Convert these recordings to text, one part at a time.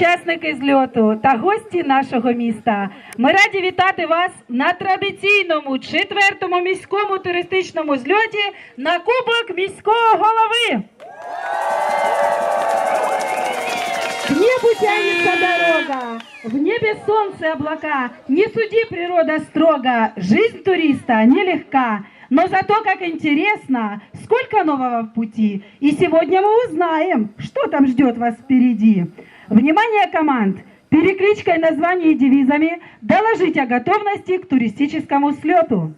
учасники зльоту та гості нашого міста. Ми раді вітати вас на традиційному четвертому міському туристичному зльоті на Кубок міського голови. К небу тянется дорога, в небе солнце облака. Не суди природа строго, жизнь туриста нелегка. Но зато как интересно, сколько нового в пути. И сегодня мы узнаем, что там ждет вас впереди. Внимание команд! Перекличкой названий и девизами доложить о готовности к туристическому слету.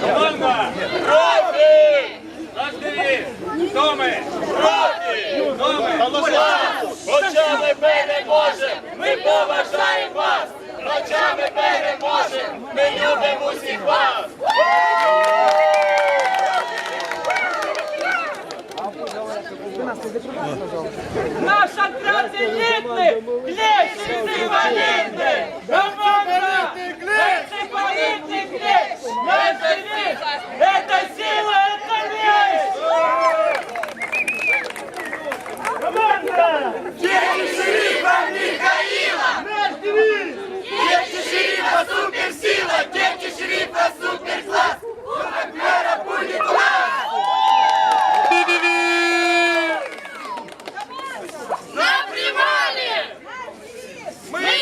Команда! Проти! Наш девіз! Хто ми? Проти! Хто ми? Хоча ми переможем, ми поважаємо вас. Хоча ми переможем, ми любимо усіх вас. Наш отряд элитный, клещ инвалидный!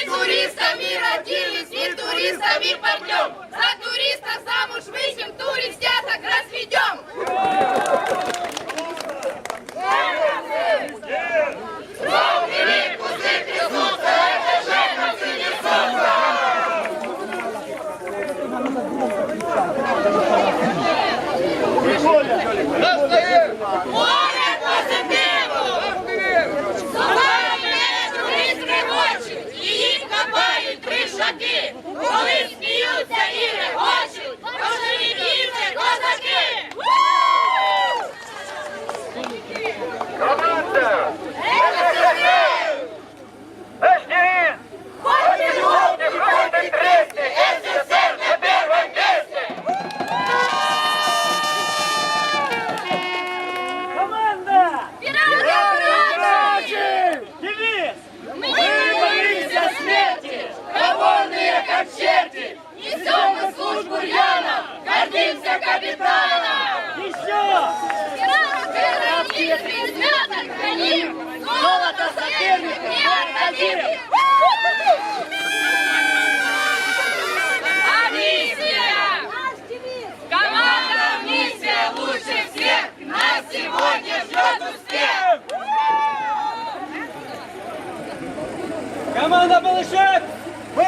Туристами родились, и туристами попьем! Гордимся капитаном! Еще! Герои звездок храним, золото соперник не отдадим! А миссия! Команда миссия лучше всех! Нас сегодня ждет успех! Команда Балышек! Мы